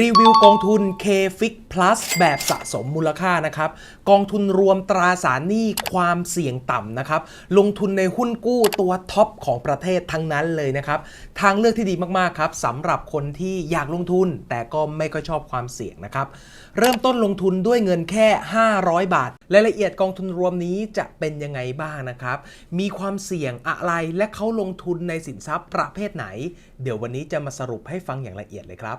รีวิวกองทุน K-Fix Plus แบบสะสมมูลค่านะครับ กองทุนรวมตราสารหนี้ความเสี่ยงต่ำนะครับ ลงทุนในหุ้นกู้ตัวท็อปของประเทศทั้งนั้นเลยนะครับ ทางเลือกที่ดีมากๆครับสำหรับคนที่อยากลงทุน แต่ก็ไม่ค่อยชอบความเสี่ยงนะครับ เริ่มต้นลงทุนด้วยเงินแค่ 500 บาทรายละเอียดกองทุนรวมนี้จะเป็นยังไงบ้างนะครับ มีความเสี่ยงอะไรและเขาลงทุนในสินทรัพย์ประเภทไหน เดี๋ยววันนี้จะมาสรุปให้ฟังอย่างละเอียดเลยครับ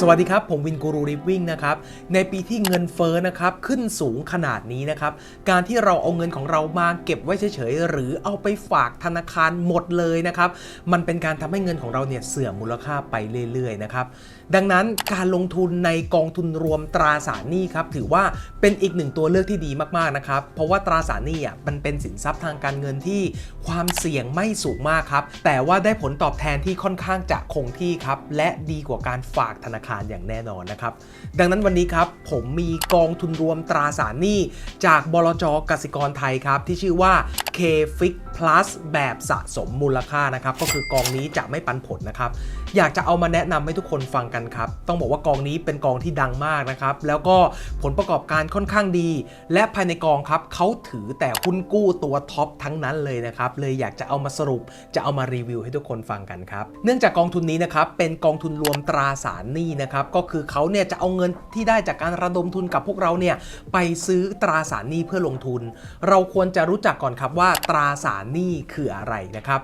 สวัสดีครับ ผมวินกูรูริฟวิ่งนะครับ ในปีที่เงินเฟ้อนะครับขึ้นสูงขนาดนี้นะครับ การที่เราเอาเงินของเรามาเก็บไว้เฉยๆ หรือเอาไปฝากธนาคารหมดเลยนะครับ มันเป็นการทำให้เงินของเราเนี่ยเสื่อมมูลค่าไปเรื่อยๆนะครับ ดังนั้นการลงทุนในกองทุนรวมตราสารหนี้ครับถือว่าเป็นอีกหนึ่งตัวเลือกที่ดีมากๆนะครับ เพราะว่าตราสารหนี้อะมันเป็นสินทรัพย์ทางการเงินที่ความเสี่ยงไม่สูงมากครับ แต่ว่าได้ผลตอบแทนที่ค่อนข้างจะคงที่ครับและดีกว่าการฝากธนาคารอย่างแน่นอนนะครับ ดังนั้นวันนี้ครับผมมีกองทุนรวมตราสารหนี้ จากบลจกสิกรไทยครับที่ชื่อว่า K-Fix Plus แบบสะสมมูลค่านะครับ ก็คือกองนี้จะไม่ปันผลนะครับ อยากจะเอามาแนะนำให้ทุกคนฟังกันครับ ต้องบอกว่ากองนี้เป็นกองที่ดังมากนะครับ แล้วก็ผลประกอบการค่อนข้างดี และภายในกองครับเขาถือแต่หุ้นกู้ตัวท็อปทั้งนั้นเลยนะครับ เลยอยากจะเอามาสรุป จะเอามารีวิวให้ทุกคนฟังกันครับ เนื่องจากกองทุนนี้นะครับ เป็นกองทุนรวมตราสารหนี้นะครับ ก็คือเขาเนี่ยจะเอาเงินที่ได้จากการระดมทุนกับพวกเราเนี่ยไปซื้อตราสารหนี้เพื่อลงทุน เราควรจะรู้จักก่อนครับว่าตราสารหนี้คืออะไรนะครับ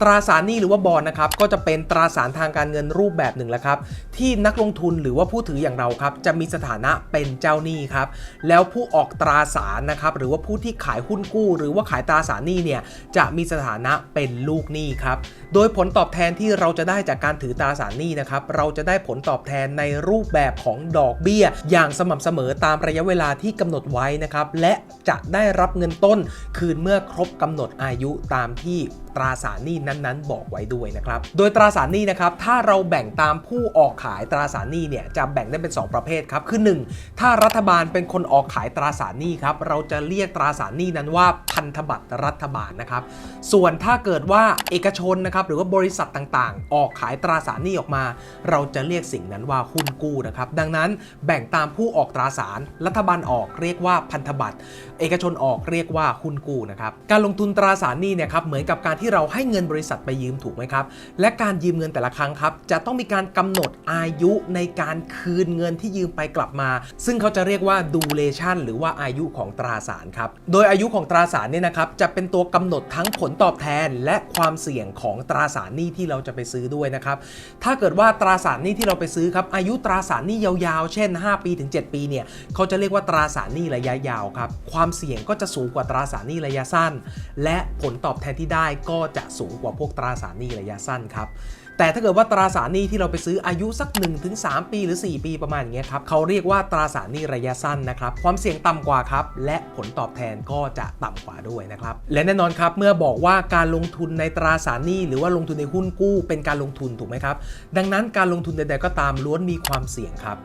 ตราสารหนี้หรือว่าบอลนะครับก็จะเป็นตราสารทางการเงินรูปแบบหนึ่งแหละครับ ที่นักลงทุนหรือว่าผู้ถืออย่างเราครับจะมีสถานะเป็นเจ้าหนี้ครับแล้วผู้ออกตราสารนะครับหรือว่าผู้ที่ขายหุ้นกู้ หรือว่าขายตราสารหนี้เนี่ยจะมีสถานะเป็นลูกหนี้ครับโดยผลตอบแทนที่เราจะได้จากการถือตราสารหนี้นะครับเราจะได้ผลตอบแทนในรูปแบบของดอกเบี้ย อย่างสม่ำเสมอตามระยะเวลาที่กำหนดไว้นะครับและจะได้รับเงินต้นคืนเมื่อครบกำหนดอายุยุตามที่ ตราสารหนี้นั้นๆ บอกไว้ด้วยนะครับ โดยตราสารหนี้นะครับ ถ้าเราแบ่งตามผู้ออกขายตราสารหนี้เนี่ยจะแบ่งได้เป็น 2 ประเภทครับ คือ 1 ถ้ารัฐบาลเป็นคนออกขายตราสารหนี้ครับ เราจะเรียกตราสารหนี้นั้นว่าพันธบัตรรัฐบาลนะครับ ส่วนถ้าเกิดว่าเอกชนนะครับหรือว่าบริษัทต่างๆ ออกขายตราสารหนี้ออกมา เราจะเรียกสิ่งนั้นว่าหุ้นกู้นะครับ ดังนั้นแบ่งตามผู้ออกตราสารรัฐบาลออกเรียกว่าพันธบัตร เอกชนออกเรียกว่าหุ้นกู้นะครับ การลงทุนตราสารหนี้เนี่ยครับเหมือนกับการที่เราให้เงินบริษัทไปยืมถูกไหมครับ และการยืมเงินแต่ละครั้งครับ จะต้องมีการกำหนดอายุในการคืนเงินที่ยืมไปกลับมา ซึ่งเขาจะเรียกว่า duration หรือว่าอายุของตราสารครับ โดยอายุของตราสารเนี่ยนะครับจะเป็นตัวกำหนดทั้งผลตอบแทน และความเสี่ยงของตราสารหนี้ที่เราจะไปซื้อด้วยนะครับ ถ้าเกิดว่าตราสารหนี้ที่เราไปซื้อครับอายุตราสารหนี้ยาวๆ เช่น 5 ปีถึง 7 ปีเนี่ยเขาจะเรียกว่าตราสารหนี้ระยะยาวครับ ความเสี่ยงก็จะสูงกว่าตราสารหนี้ระยะสั้น และผลตอบแทนที่ได้ก็็จะสูงกว่าพวกตราสารหนี้ระยะสั้นครับ แต่ถ้าเกิดว่าตราสารหนี้ที่เราไปซื้ออายุสัก 1-3 ปีหรือ 4 ปีประมาณอย่างเงี้ยครับเขาเรียกว่าตราสารหนี้ระยะสั้นนะครับความเสี่ยงต่ำกว่าครับและผลตอบแทนก็จะต่ำกว่าด้วยนะครับและแน่นอนครับเมื่อบอกว่าการลงทุนในตราสารหนี้ หรือว่าลงทุนในหุ้นกู้เป็นการลงทุนถูกไหมครับดังนั้นการลงทุนใดๆก็ตามล้วนมีความเสี่ยงครับ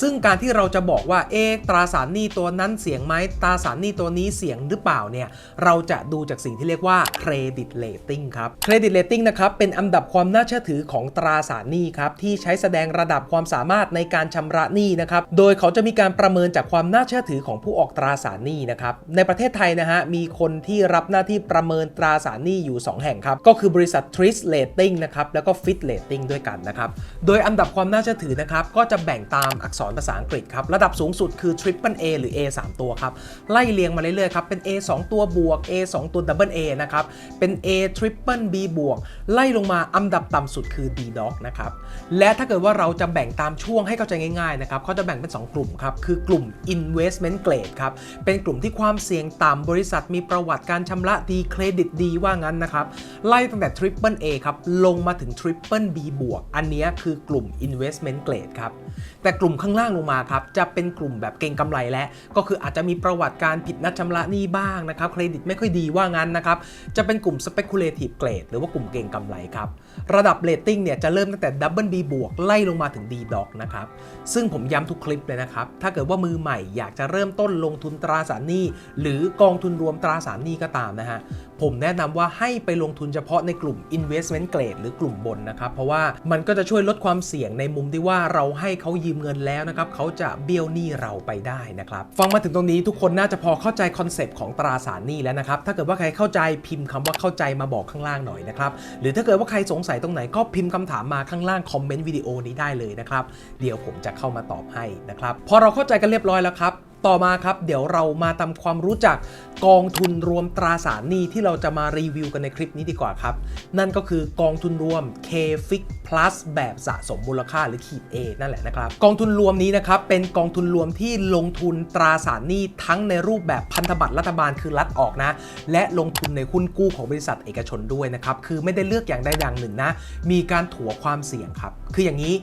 ซึ่งการที่เราจะบอกว่าเอะตราสารหนี้ตัวนั้นเสี่ยงไหมตราสารหนี้ตัวนี้เสี่ยงหรือเปล่าเนี่ยเราจะดูจากสิ่งที่เรียกว่าเครดิตเลตติ้งครับเครดิตเลตติ้งนะครับเป็นอันดับความน่าเชื่อถือของตราสารหนี้ครับที่ใช้แสดงระดับความสามารถในการชำระหนี้นะครับโดยเขาจะมีการประเมินจากความน่าเชื่อถือของผู้ออกตราสารหนี้นะครับในประเทศไทยนะฮะมีคนที่รับหน้าที่ประเมินตราสารหนี้อยู่ 2 แห่งครับก็คือบริษัท Tris Rating นะครับแล้วก็ Fit Rating ด้วยกันนะครับโดยอันดับความน่าเชื่อถือนะครับก็จะแบ่งตามอักษรภาษาอังกฤษครับระดับสูงสุดคือ Triple A หรือ A 3 ตัวครับไล่เรียงมาเรื่อยๆครับเป็น A 2 ตัวบวก A 2 ตัว Double A นะครับเป็น A Triple B บวกไล่ลงมาอันดับต่ำสุดคือ D Dog นะครับ และถ้าเกิดว่าเราจะแบ่งตามช่วงให้เข้าใจง่ายๆนะครับเขาจะแบ่งเป็น 2 กลุ่มครับ คือกลุ่ม Investment Grade ครับ เป็นกลุ่มที่ความเสี่ยงต่ำบริษัทมีประวัติการชำระดีเครดิตดีว่างั้นนะครับ ไล่ตั้งแต่ Triple A ครับ ลงมาถึง Triple B บวก อันนี้คือกลุ่ม Investment Grade ครับ แต่กลุ่มข้างล่างลงมาครับ จะเป็นกลุ่มแบบเก่งกำไรและ ก็คืออาจจะมีประวัติการผิดนัดชำระหนี้บ้างนะครับ เครดิตไม่ค่อยดีว่างั้นนะครับ จะเป็นกลุ่ม speculative grade หรือว่ากลุ่มเก่งกำไรครับ ระดับตติ้งเนี่ยจะเริ่มตั้งแต่ Double B บวกไล่ลงมาถึง D Dog นะครับ ซึ่งผมย้ำทุกคลิปเลยนะครับ ถ้าเกิดว่ามือใหม่อยากจะเริ่มต้นลงทุนตราสารหนี้ หรือกองทุนรวมตราสารหนี้ก็ตามนะฮะ ผมแนะนำว่าให้ไปลงทุนเฉพาะในกลุ่ม investment grade หรือกลุ่มบนนะครับ เพราะว่ามันก็จะช่วยลดความเสี่ยงในมุมที่ว่าเราให้เขายืมเงินแล้วนะครับเขาจะเบี้ยวหนี้เราไปได้นะครับ ฟังมาถึงตรงนี้ทุกคนน่าจะพอเข้าใจคอนเซปต์ของตราสารหนี้แล้วนะครับ ถ้าเกิดว่าใครเข้าใจพิมพ์คำว่าเข้าใจมาบอกข้างล่างหน่อยนะครับ หรือถ้าเกิดว่าใครสงสัยตรงไหนก็พิมพ์คำถามมาข้างล่างคอมเมนต์วิดีโอนี้ได้เลยนะครับ เดี๋ยวผมจะเข้ามาตอบให้นะครับ พอเราเข้าใจกันเรียบร้อยแล้วครับ ต่อมาครับ เดี๋ยวเรามาทำความรู้จักกองทุนรวมตราสารหนี้ที่เราจะมารีวิวกันในคลิปนี้ดีกว่าครับ นั่นก็คือกองทุนรวม K-Fix Plus แบบสะสมมูลค่าหรือขีด A นั่นแหละนะครับ กองทุนรวมนี้นะครับ เป็นกองทุนรวมที่ลงทุนตราสารหนี้ทั้งในรูปแบบพันธบัตรรัฐบาลคือรัฐออกนะ และลงทุนในหุ้นกู้ของบริษัทเอกชนด้วยนะครับ คือไม่ได้เลือกอย่างใดอย่างหนึ่งนะ มีการถัวความเสี่ยงครับ คืออย่างนี้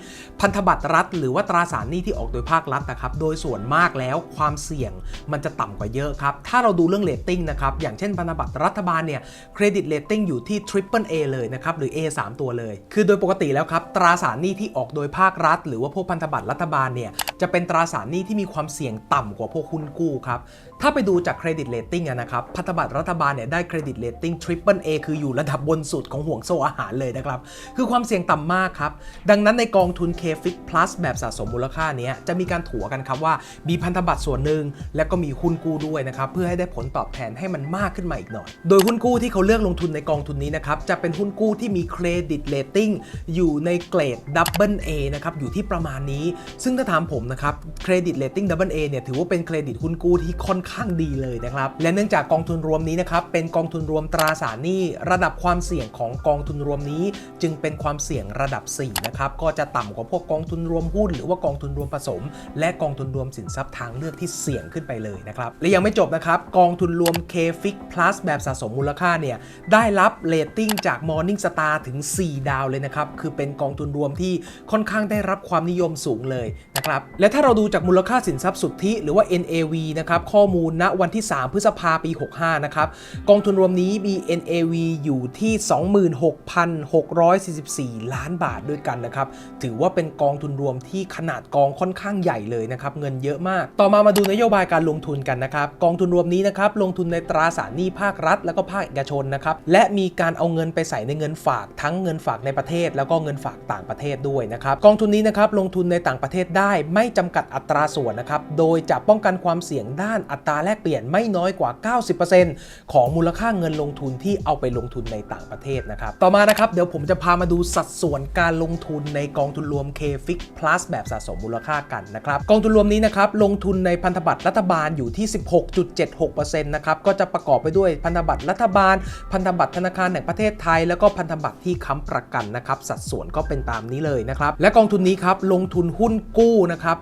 พันธบัตรรัฐ หรือว่าตราสารหนี้ที่ออกโดยภาครัฐนะครับ โดยส่วนมากแล้วความเสี่ยงมันจะต่ำกว่าเยอะครับ ถ้าเราดูเรื่องเรตติ้งนะครับ อย่างเช่นพันธบัตรรัฐบาลเนี่ยเครดิตเรตติ้งอยู่ที่ Triple A เลยนะครับ หรือ A 3 ตัวเลย คือโดยปกติแล้วครับ ตราสารหนี้ที่ออกโดยภาครัฐ หรือว่าพวกพันธบัตรรัฐบาลเนี่ยจะเป็นตราสารหนี้ที่มีความเสี่ยงต่ำกว่าพวกหุ้นกู้ครับ ถ้าไปดูจากเครดิตเรตติ้งนะครับพันธบัตรรัฐบาลเนี่ยได้เครดิตเรตติ้ง Triple A คืออยู่ระดับบนสุดของห่วงโซ่อาหารเลยนะครับคือความเสี่ยงต่ำมากครับดังนั้นในกองทุน K-Fix Plus แบบสะสมมูลค่านี้จะมีการถัวกันครับว่ามีพันธบัตรส่วนหนึ่งและก็มีหุ้นกู้ด้วยนะครับเพื่อให้ได้ผลตอบแทนให้มันมากขึ้นมาอีกหน่อย โดยหุ้นกู้ที่เขาเลือกลงทุนในกองทุนนี้นะครับจะเป็นหุ้นกู้ที่มีเครดิตเรตติ้งอยู่ในเกรด Double A นะครับอยู่ที่ประมาณนี้ ซึ่งถ้าถามผมนะครับเครดิตเรตติ้ง Double A เอเนี่ยถือว่าเป็นเครดิตหุ้นกู้ที่ค่อนข้างดีเลยนะครับและเนื่องจากกองทุนรวมนี้นะครับเป็นกองทุนรวมตราสารหนี้ระดับความเสี่ยงของกองทุนรวมนี้ จึงเป็นความเสี่ยงระดับ4นะครับก็จะต่ำกว่าพวกกองทุนรวมหุ้น หรือว่ากองทุนรวมผสม และกองทุนรวมสินทรัพย์ทางเลือกที่เสี่ยงขึ้นไปเลยนะครับ และยังไม่จบนะครับ กองทุนรวม K-Fix Plus แบบสะสมมูลค่าเนี่ย ได้รับเรตติ้งจาก Morning Star ถึง 4 ดาวเลยนะครับ คือเป็นกองทุนรวมที่ค่อนข้างได้รับความนิยมสูงเลยนะครับ และถ้าเราดูจากมูลค่าสินทรัพย์สุทธิหรือว่า NAV นะครับ ข้อมูลณวันที่ 3 พฤษภาปี 65 นะครับ กองทุนรวมนี้มี NAV อยู่ที่ 26,644 ล้านบาทด้วยกันนะครับ ถือว่าเป็นกองทุนรวมที่ขนาดกองค่อนข้างใหญ่เลยนะครับ เงินเยอะมาก ต่อมามาดูนโยบายการลงทุนกันนะครับ กองทุนรวมนี้นะครับลงทุนในตราสารหนี้ภาครัฐ แล้วก็ภาคเอกชนนะครับและมีการเอาเงินไปใส่ในเงินฝากทั้งเงินฝากในประเทศ แล้วก็เงินฝากต่างประเทศด้วยนะครับกองทุนนี้นะครับลงทุนในต่างประเทศได้ไม่จำกัดอัตราส่วนนะครับโดยจะป้องกันความเสี่ยงด้านอัตราแลกเปลี่ยนไม่น้อยกว่า 90%ของมูลค่าเงินลงทุนที่เอาไปลงทุนในต่างประเทศนะครับต่อมานะครับเดี๋ยวผมจะพามาดูสัดส่วนการลงทุนในกองทุนรวม K-Fix Plus แบบสะสมมูลค่ากันนะครับกองทุนรวมนี้นะครับลงทุนในพันธบัตรรัฐบาลอยู่ที่ 16.76%นะครับก็จะประกอบไปด้วยพันธบัตรรัฐบาล พันธบัตรธนาคารแห่งประเทศไทย แล้วก็พันธบัตรที่ค้ำประกันนะครับสัดส่วนก็เป็นตามนี้เลยนะครับและกองทุนนี้ครับลงทุนหุ้นกู้นะครับ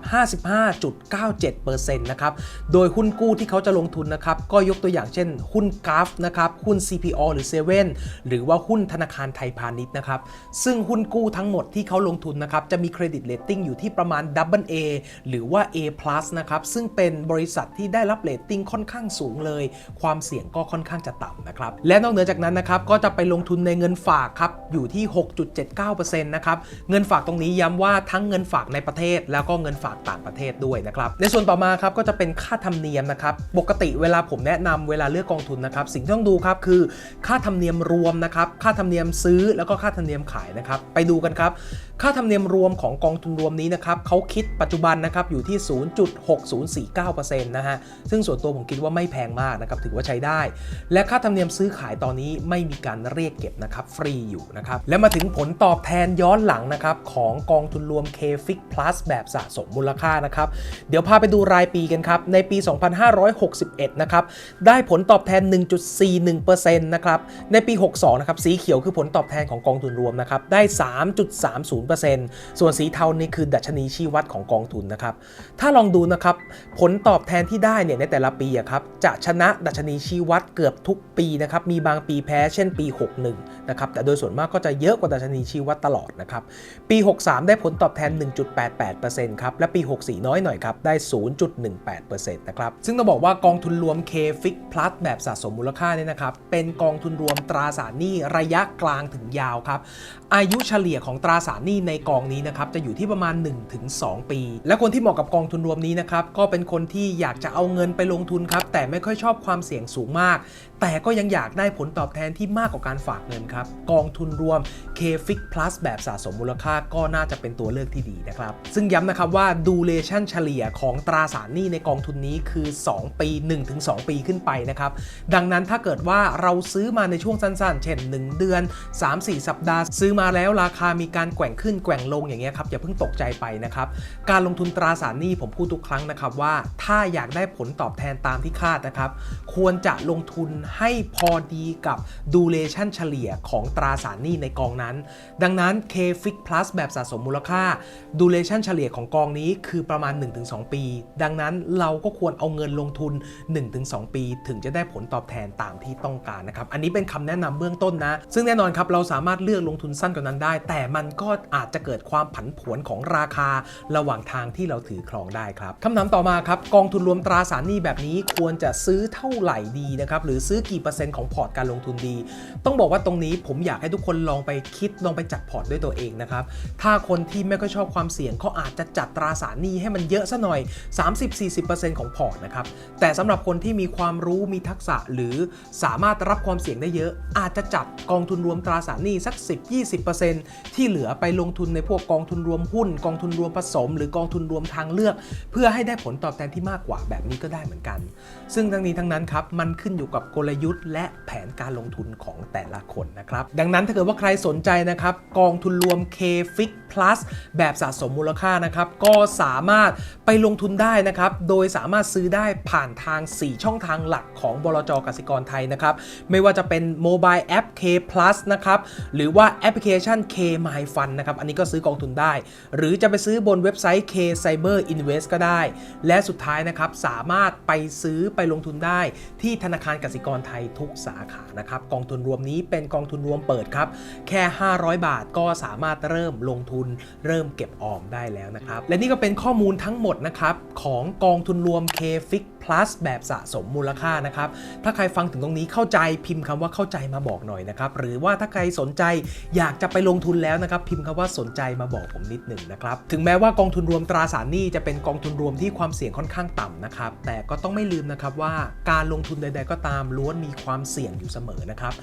55.97%นะครับโดยหุ้นกู้ที่เขาจะลงทุนนะครับก็ยกตัวอย่างเช่น หุ้นกราฟนะครับหุ้น CPO หรือ7หรือว่าหุ้นธนาคารไทยพาณิชย์นะครับซึ่งหุ้นกู้ทั้งหมดที่เขาลงทุนนะครับจะมีเครดิตเรตติ้งอยู่ที่ประมาณ AA หรือว่า A+ นะครับซึ่งเป็นบริษัทที่ได้รับเรตติ้งค่อนข้างสูงเลย ความเสี่ยงก็ค่อนข้างจะต่ำนะครับ และนอกเหนือจากนั้นนะครับ ก็จะไปลงทุนในเงินฝากครับ อยู่ที่ 6.79%นะครับ เงินฝากตรงนี้ย้ำว่าทั้งเงินฝากในประเทศ แล้วก็เงินฝากต่างประเทศด้วยนะครับ ในส่วนต่อมาครับก็จะเป็นค่าธรรมเนียมนะครับ ปกติเวลาผมแนะนำเวลาเลือกกองทุนนะครับ สิ่งที่ต้องดูครับคือ ค่าธรรมเนียมรวมนะครับ ค่าธรรมเนียมซื้อแล้วก็ค่าธรรมเนียมขายนะครับ ไปดูกันครับค่าธรรมเนียมรวมของกองทุนรวมนี้นะครับเขาคิดปัจจุบันนะครับอยู่ที่ 0.6049%นะฮะ ซึ่งส่วนตัวผมคิดว่าไม่แพงมากนะครับ ถือว่าใช้ได้ และค่าธรรมเนียมซื้อขายตอนนี้ไม่มีการเรียกเก็บนะครับ ฟรีอยู่นะครับ และมาถึงผลตอบแทนย้อนหลังนะครับ ของกองทุนรวม K-Fix Plus แบบสะสมมูลค่านะครับ เดี๋ยวพาไปดูรายปีกันครับ ในปี 2561 นะครับ ได้ผลตอบแทน 1.41%นะครับ ในปี 62 นะครับ สีเขียวคือผลตอบแทนของกองทุนรวมนะครับ ได้ 3.30ส่วนสีเทานี่คือดัชนีชี้วัดของกองทุนนะครับ ถ้าลองดูนะครับ ผลตอบแทนที่ได้เนี่ยในแต่ละปีอะครับจะชนะดัชนีชี้วัดเกือบทุกปีนะครับ มีบางปีแพ้เช่นปี 61 นะครับ แต่โดยส่วนมากก็จะเยอะกว่าดัชนีชี้วัดตลอดนะครับ ปี 63 ได้ผลตอบแทน 1.88%ครับ และปี 64 น้อยหน่อยครับ ได้ 0.18%นะครับ ซึ่งต้องบอกว่ากองทุนรวม K-Fix Plus แบบสะสมมูลค่าเนี่ยนะครับ เป็นกองทุนรวมตราสารหนี้ระยะกลางถึงยาวครับ อายุเฉลี่ยของตราสารหนี้ในกองนี้นะครับจะอยู่ที่ประมาณ 1-2 ปี และคนที่เหมาะกับกองทุนรวมนี้นะครับก็เป็นคนที่อยากจะเอาเงินไปลงทุนครับแต่ไม่ค่อยชอบความเสี่ยงสูงมาก แต่ก็ยังอยากได้ผลตอบแทนที่มากกว่าการฝากเงินครับ กองทุนรวม K-Fix Plus แบบสะสมมูลค่าก็น่าจะเป็นตัวเลือกที่ดีนะครับ ซึ่งย้ำนะครับว่า duration เฉลี่ยของตราสารหนี้ในกองทุนนี้คือ 2 ปี 1-2 ปีขึ้นไปนะครับ ดังนั้นถ้าเกิดว่าเราซื้อมาในช่วงสั้นๆ เช่น 1 เดือน 3-4 สัปดาห์ ซื้อมาแล้วราคามีการแกว่งขึ้นแกว่งลงอย่างเงี้ยครับอย่าเพิ่งตกใจไปนะครับ การลงทุนตราสารหนี้ผมพูดทุกครั้งนะครับว่าถ้าอยากได้ผลตอบแทนตามที่คาดนะครับ ควรจะลงทุนให้พอดีกับ duration เฉลี่ยของตราสารหนี้ในกองนั้น ดังนั้น K-Fix Plus แบบสะสมมูลค่า duration เฉลี่ยของกองนี้คือประมาณ 1-2 ปี ดังนั้นเราก็ควรเอาเงินลงทุน 1-2 ปี ถึงจะได้ผลตอบแทนตามที่ต้องการนะครับ อันนี้เป็นคำแนะนำเบื้องต้นนะ ซึ่งแน่นอนครับเราสามารถเลือกลงทุนสั้นกว่านั้นได้ แต่มันก็อาจจะเกิดความผันผวนของราคาระหว่างทางที่เราถือครองได้ครับคำถามต่อมาครับกองทุนรวมตราสารหนี้แบบนี้ควรจะซื้อเท่าไหร่ดีนะครับหรือซื้อกี่เปอร์เซ็นต์ของพอร์ตการลงทุนดี ต้องบอกว่าตรงนี้ผมอยากให้ทุกคนลองไปคิดลองไปจัดพอร์ตด้วยตัวเองนะครับ ถ้าคนที่ไม่ค่อยชอบความเสี่ยงเขาอาจจะจัดตราสารหนี้ให้มันเยอะซะหน่อย 30-40%ของพอร์ตนะครับ แต่สำหรับคนที่มีความรู้มีทักษะหรือสามารถรับความเสี่ยงได้เยอะ อาจจะจัดกองทุนรวมตราสารหนี้สัก 10-20%ที่เหลือไปลงทุนในพวกกองทุนรวมหุ้น กองทุนรวมผสม หรือกองทุนรวมทางเลือก เพื่อให้ได้ผลตอบแทนที่มากกว่าแบบนี้ก็ได้เหมือนกัน ซึ่งทั้งนี้ทั้งนั้นครับมันขึ้นอยู่กับกลยุทธ์และแผนการลงทุนของแต่ละคนนะครับ ดังนั้นถ้าเกิดว่าใครสนใจนะครับ กองทุนรวม K-Fix Plus แบบสะสมมูลค่านะครับ ก็สามารถไปลงทุนได้นะครับ โดยสามารถซื้อได้ผ่านทาง 4 ช่องทางหลักของบลจกสิกรไทยนะครับ ไม่ว่าจะเป็นโมบายแอป K Plus นะครับ หรือว่าแอปพลิเคชัน K My Fund นะครับ อันนี้ก็ซื้อกองทุนได้ หรือจะไปซื้อบนเว็บไซต์ K Cyber Invest ก็ได้ และสุดท้ายนะครับ สามารถไปซื้อไปลงทุนได้ที่ธนาคารกสิกรไทยทุกสาขานะครับ กองทุนรวมนี้เป็นกองทุนรวมเปิดครับ แค่ 500 บาทก็สามารถเริ่มลงทุนเริ่มเก็บออมได้แล้วนะครับ และนี่ก็เป็นข้อมูลทั้งหมดนะครับของกองทุนรวม K-Fix Plus แบบสะสมมูลค่านะครับ ถ้าใครฟังถึงตรงนี้เข้าใจพิมพ์คำว่าเข้าใจมาบอกหน่อยนะครับ หรือว่าถ้าใครสนใจอยากจะไปลงทุนแล้วนะครับ พิมพ์คำว่าสนใจมาบอกผมนิดหนึ่งนะครับ ถึงแม้ว่ากองทุนรวมตราสารหนี้จะเป็นกองทุนรวมที่ความเสี่ยงค่อนข้างต่ำนะครับ แต่ก็ต้องไม่ลืมนะครับว่าการลงทุนใด ๆ ก็ตามล้วนมีความเสี่ยงอยู่เสมอนะครับ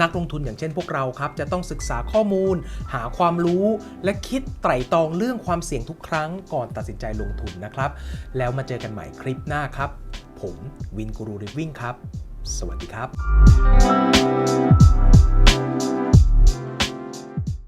นักลงทุนอย่างเช่นพวกเราครับจะต้องศึกษาข้อมูล หาความรู้ และคิดไตร่ตรองเรื่องความเสี่ยงทุกครั้งก่อนตัดสินใจลงทุนนะครับ แล้วมาเจอกันใหม่คลิปหน้าครับ ผมวินกูรูริวิ่งครับ สวัสดีครับ